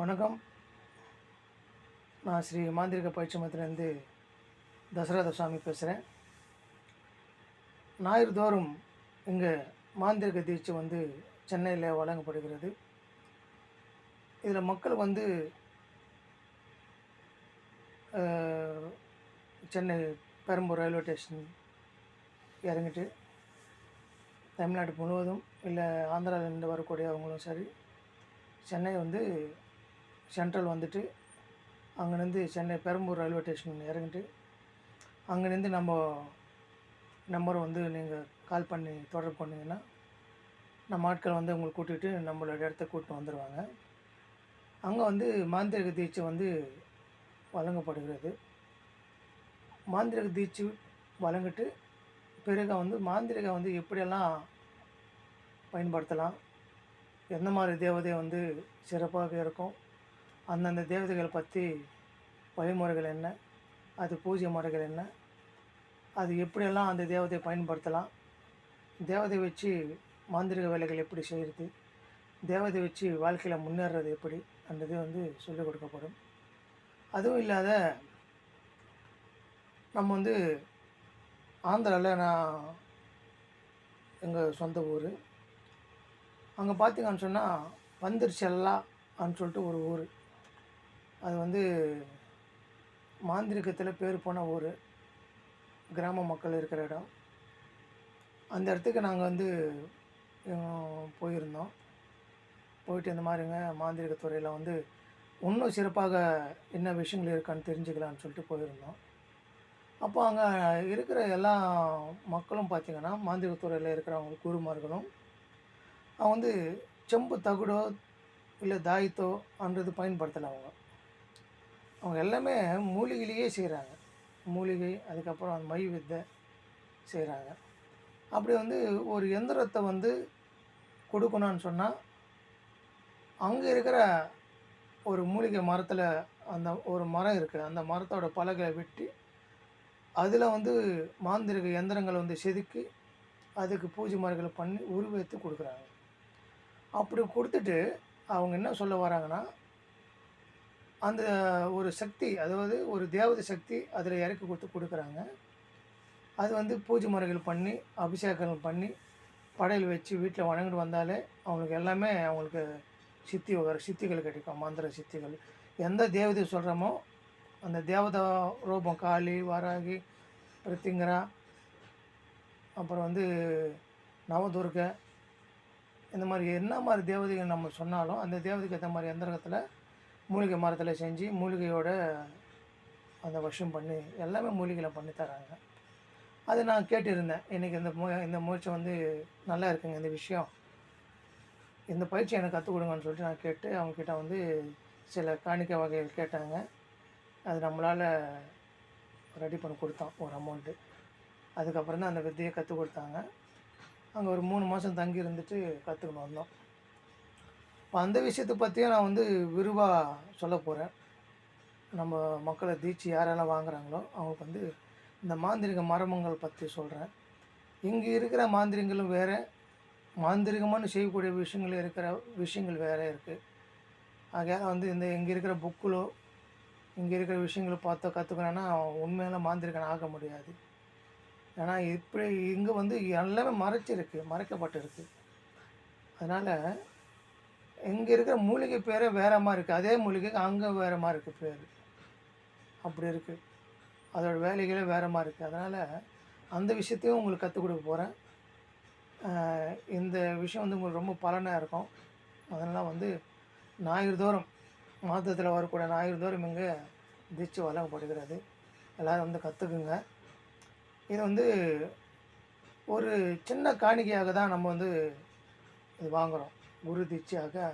வணக்கம். நான் ஸ்ரீ மாந்திரிக பயிற்சி மத்திலேருந்து தசரத சுவாமி பேசுகிறேன் ஞாயிறு தோறும் இங்கே மாந்திரிக தீட்சை வந்து சென்னையில் வழங்கப்படுகிறது. இதில் மக்கள் வந்து சென்னை பெரம்பூர் ரயில்வே ஸ்டேஷன் இறங்கிட்டு தமிழ்நாடு முழுவதும் இல்லை ஆந்திராவிலேருந்து வரக்கூடியவங்களும் சரி சென்னை வந்து சென்ட்ரல் வந்துட்டு அங்கேருந்து சென்னை பெரம்பூர் ரயில்வே ஸ்டேஷன் இறங்கிட்டு அங்கேருந்து நம்ம நம்பர் வந்து நீங்கள் கால் பண்ணி தொடர்பு பண்ணிங்கன்னா நம்ம ஆட்கள் வந்து உங்களை கூட்டிகிட்டு நம்மளோட இடத்த கூட்டிட்டு வந்துடுவாங்க அங்கே வந்து மாந்திரிக தீட்சை வந்து வழங்கப்படுகிறது. மாந்திரிக தீட்சை வழங்கிட்டு பிறகு வந்து மாந்திரிகை வந்து எப்படியெல்லாம் பயன்படுத்தலாம் எந்த மாதிரி தேவதை வந்து சிறப்பாக இருக்கும் அந்தந்த தேவதைகளை பற்றி வழிமுறைகள் என்ன? அது பூஜை முறைகள் என்ன? அது எப்படியெல்லாம் அந்த தேவதையை பயன்படுத்தலாம்? தேவதை வச்சு மாந்திரிக வேலைகள் எப்படி செய்கிறது தேவதை வச்சு வாழ்க்கையில் முன்னேறது எப்படி? என்றது வந்து சொல்லிக் கொடுக்கப்படும். அதுவும் இல்லாத நம்ம வந்து ஆந்திராவில் நான் எங்கள் சொந்த ஊர். அங்கே பார்த்தீங்கன்னு சொன்னால் பந்திர்ச்செல்லான்னு சொல்லிட்டு ஒரு ஊர். அது வந்து மாந்திரிகத்தில் பேர் போன ஊர். கிராம மக்கள் இருக்கிற இடம். அந்த இடத்துக்கு நாங்கள் வந்து போயிருந்தோம். போயிட்டு இந்த மாதிரிங்க மாந்திரிக துறையில் வந்து இன்னும் சிறப்பாக என்ன விஷயங்கள் இருக்கான்னு தெரிஞ்சுக்கலான்னு சொல்லிட்டு போயிருந்தோம். அப்போ அங்கே இருக்கிற எல்லா மக்களும் பார்த்திங்கன்னா மாந்திரிக துறையில் இருக்கிறவங்க குருமார்களும் அவங்க வந்து செம்பு தகுடோ இல்லை தாயத்தோ அன்றது பயன்படுத்தலை அவங்க. அவங்க எல்லாமே மூலிகையிலேயே செய்கிறாங்க. மூலிகை அதுக்கப்புறம் அந்த மை வித்தை செய்கிறாங்க. அப்படி வந்து ஒரு எந்திரத்தை வந்து கொடுக்கணும்னு சொன்னால் அங்கே இருக்கிற ஒரு மூலிகை மரத்தில் அந்த ஒரு மரம் இருக்குது அந்த மரத்தோட பலகை வெட்டி அதில் வந்து மாந்திரிக எந்திரங்களை வந்து செதுக்கி அதுக்கு பூஜை மரங்களை பண்ணி உருவெடுத்து கொடுக்குறாங்க. அப்படி கொடுத்துட்டு அவங்க என்ன சொல்ல வராங்கன்னா அந்த ஒரு சக்தி அதாவது ஒரு தேவதை சக்தி அதில் இறக்கி கொடுத்து கொடுக்குறாங்க. அது வந்து பூஜை முறைகள் பண்ணி அபிஷேகங்கள் பண்ணி படையல் வச்சு வீட்டில் வணங்கிட்டு வந்தாலே அவங்களுக்கு எல்லாமே அவங்களுக்கு சித்தி வர சித்திகள் கிடைக்கும் மந்திர சித்திகள். எந்த தேவதை சொல்கிறோமோ அந்த தேவதா ரூபம் காளி வாராகி பிரத்திங்கரா அப்புறம் வந்து நவதுர்கை இந்த மாதிரி என்ன மாதிரி தேவதைகள் நம்ம சொன்னாலும் அந்த தேவதைக்கு ஏற்ற மாதிரி எந்திரகத்தில் மூலிகை மரத்தில் செஞ்சு மூலிகையோட அந்த வருஷம் பண்ணி எல்லாமே மூலிகையில் பண்ணி தராங்க. அது நான் கேட்டிருந்தேன். இன்றைக்கி இந்த மூ இந்த மூச்சை வந்து நல்லா இருக்குங்க இந்த விஷயம். இந்த பயிற்சி எனக்கு கற்றுக் கொடுங்கன்னு சொல்லிட்டு நான் கேட்டு அவங்கக்கிட்ட வந்து சில காணிக்கை வகைகள் கேட்டாங்க. அது நம்மளால் ரெடி பண்ணி கொடுத்தோம் ஒரு அமௌண்ட்டு. அதுக்கப்புறம் தான் அந்த வித்தையை கற்றுக் கொடுத்தாங்க. அங்கே ஒரு மூணு மாதம் தங்கி இருந்துட்டு கற்றுக்கணும் வந்தோம். இப்போ அந்த விஷயத்தை பற்றியும் நான் வந்து விரிவாக சொல்ல போகிறேன் நம்ம மக்களை தீட்சி யாரெல்லாம் வாங்குறாங்களோ அவங்களுக்கு வந்து இந்த மாந்திரிக மரமங்கள் பற்றி சொல்கிறேன் இங்கே இருக்கிற மாந்திரிகங்களும் வேறு மாந்திரிகமான செய்யக்கூடிய விஷயங்கள் இருக்கிற விஷயங்கள் வேறு இருக்குது ஆகையால் வந்து இந்த இங்கே இருக்கிற புக்கிலோ இங்கே இருக்கிற விஷயங்களை பார்த்தோ கற்றுக்கணுன்னா உண்மையில மாந்திரிகன் ஆக முடியாது. ஏன்னா இப்படி இங்கே வந்து எல்லாமே மறைச்சிருக்கு மறைக்கப்பட்டிருக்கு. அதனால் இங்கே இருக்கிற மூலிகை பேரே வேறு மாதிரி இருக்குது அதே மூலிகைக்கு அங்கே வேறு மாதிரி இருக்குது பேர். அப்படி இருக்குது அதோட வேலைகளே வேறு மாதிரி இருக்குது அதனால் அந்த விஷயத்தையும் உங்களுக்கு கற்றுக் கொடுக்க போகிறேன் இந்த விஷயம் வந்து உங்களுக்கு ரொம்ப பலனாக இருக்கும். அதனால் வந்து ஞாயிறு தோறும் மாதத்தில் வரக்கூடிய ஞாயிறு தோறும் இங்கே திச்சு வழங்கப்படுகிறது. எல்லோரும் வந்து கற்றுக்குங்க இது வந்து ஒரு சின்ன காணிக்கையாக தான் நம்ம வந்து இது வாங்குகிறோம் குரு தீட்சையாக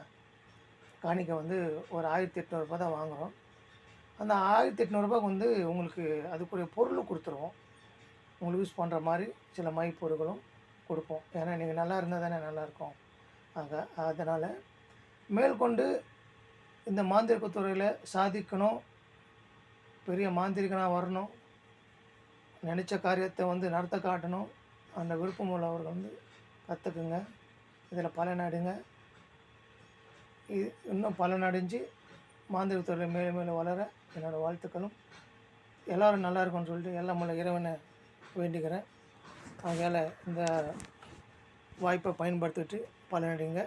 காணிக்கை வந்து ஒரு ஆயிரத்தி எட்நூறுபா தான் வாங்குகிறோம் அந்த ஆயிரத்தி எட்நூறுபாக்கு வந்து உங்களுக்கு அதுக்குரிய பொருள் கொடுத்துருவோம். உங்களுக்கு யூஸ் பண்ணுற மாதிரி சில மை பொருட்களும் கொடுப்போம். ஏன்னா நீங்கள் நல்லா இருந்தால் தானே நல்லாயிருக்கும் ஆக அதனால் மேற்கொண்டு இந்த மாந்திரிக துறையில் சாதிக்கணும். பெரிய மாந்திரிகனாக வரணும். நினச்ச காரியத்தை வந்து நடத்த காட்டணும். அந்த விருப்பம் உள்ளவர்கள் வந்து கற்றுக்குங்க இதில் பலனடைங்க இது இன்னும் பலனடைஞ்சு மாந்திரிக துறையில் மேலும் மேலும் வளர என்னோடய வாழ்த்துக்களும். எல்லோரும் நல்லா இருக்கும்னு சொல்லிட்டு எல்லாம் உள்ள இறைவனை வேண்டிக்கிறேன் ஆகையால் இந்த வாய்ப்பை பயன்படுத்திட்டு பலனடைங்க.